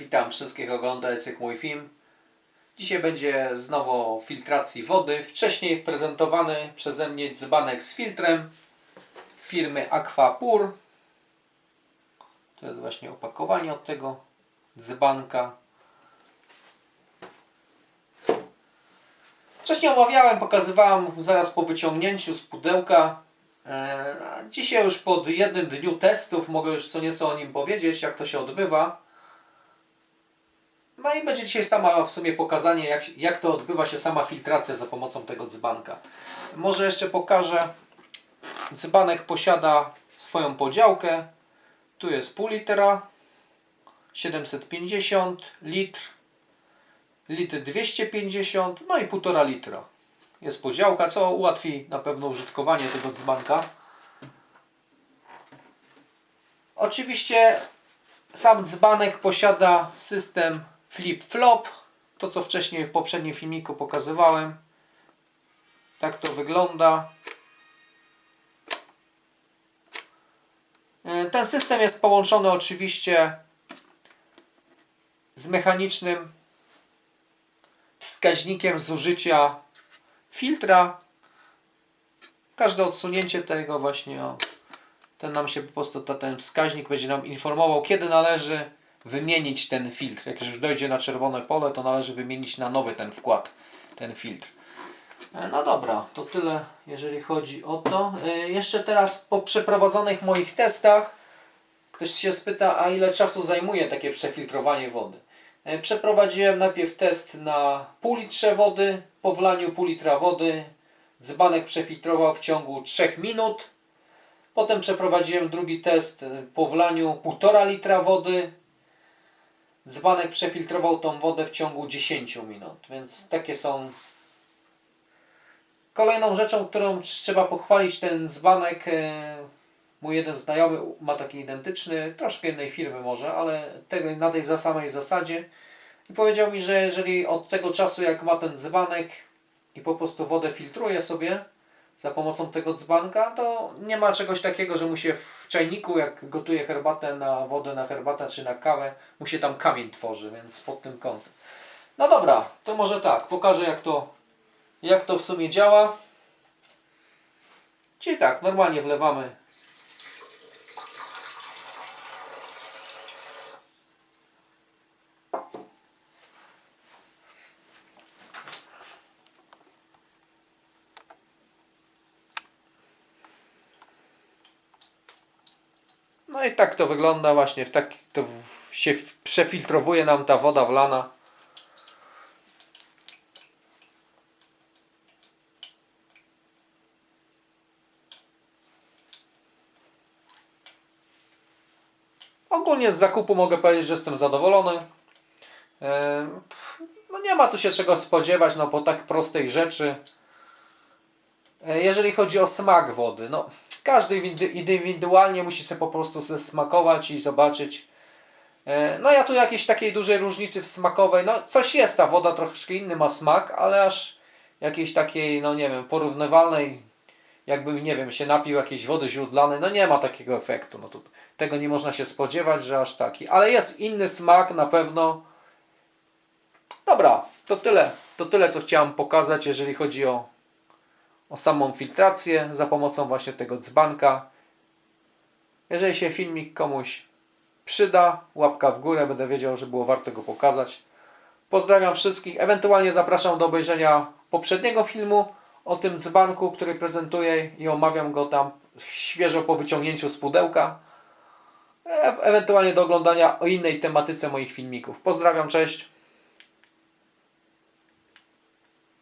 Witam wszystkich oglądających mój film. Dzisiaj będzie znowu o filtracji wody. Wcześniej prezentowany przeze mnie dzbanek z filtrem firmy Aquapur. To jest właśnie opakowanie od tego dzbanka. Wcześniej omawiałem, pokazywałem zaraz po wyciągnięciu z pudełka. E, Dzisiaj już po jednym dniu testów mogę już co nieco o nim powiedzieć, jak to się odbywa. No i będzie dzisiaj sama w sumie pokazanie, jak, jak to odbywa się sama filtracja za pomocą tego dzbanka. Może jeszcze pokażę. Dzbanek posiada swoją podziałkę. Tu jest pół litra, 750 litr, litr 250, no i półtora litra. Jest podziałka, co ułatwi na pewno użytkowanie tego dzbanka. Oczywiście sam dzbanek posiada system flip-flop. To co wcześniej w poprzednim filmiku pokazywałem. Tak to wygląda. E, Ten system jest połączony oczywiście z mechanicznym wskaźnikiem zużycia filtra. Każde odsunięcie tego właśnie o, ten nam się po prostu ta, ten wskaźnik będzie nam informował, kiedy należy wymienić ten filtr. Jak już dojdzie na czerwone pole, to należy wymienić na nowy ten wkład, ten filtr. E, No dobra, to tyle jeżeli chodzi o to. E, Jeszcze teraz po przeprowadzonych moich testach ktoś się spyta, a ile czasu zajmuje takie przefiltrowanie wody. E, Przeprowadziłem najpierw test na pół litrze wody, po wlaniu pół litra wody dzbanek przefiltrował w ciągu 3 minut. Potem przeprowadziłem drugi test po wlaniu 1,5 litra wody. Dzbanek przefiltrował tą wodę w ciągu 10 minut, więc takie są. Kolejną rzeczą, którą trzeba pochwalić ten dzbanek, e, mój jeden znajomy ma taki identyczny, troszkę innej firmy może, ale na tej samej zasadzie. I powiedział mi, że jeżeli od tego czasu jak ma ten dzbanek i po prostu wodę filtruje sobie za pomocą tego dzbanka, to nie ma czegoś takiego, że mu się w czajniku, jak gotuje herbatę na wodę, na herbatę czy na kawę, mu się tam kamień tworzy, więc pod tym kątem. No dobra, to może tak, pokażę jak to, jak to w sumie działa. Czyli tak, normalnie wlewamy No i tak to wygląda właśnie, w tak to się przefiltrowuje nam ta woda wlana. Ogólnie z zakupu mogę powiedzieć, że jestem zadowolony. No nie ma tu się czego spodziewać, no po tak prostej rzeczy. E, Jeżeli chodzi o smak wody, no każdy indy- indywidualnie musi sobie po prostu smakować i zobaczyć. E, No ja tu jakiejś takiej dużej różnicy w smakowej, no coś jest, ta woda troszkę inny ma smak, ale aż jakiejś takiej, no nie wiem, porównywalnej, jakby, nie wiem, się napił jakiejś wody źródlanej, no nie ma takiego efektu, no to tego nie można się spodziewać, że aż taki, ale jest inny smak na pewno. Dobra, to tyle, to tyle co chciałem pokazać, jeżeli chodzi o o samą filtrację za pomocą właśnie tego dzbanka. Jeżeli się filmik komuś przyda, łapka w górę, będę wiedział, że było warto go pokazać. Pozdrawiam wszystkich, ewentualnie zapraszam do obejrzenia poprzedniego filmu o tym dzbanku, który prezentuję i omawiam go tam świeżo po wyciągnięciu z pudełka. E- ewentualnie do oglądania o innej tematyce moich filmików. Pozdrawiam, cześć.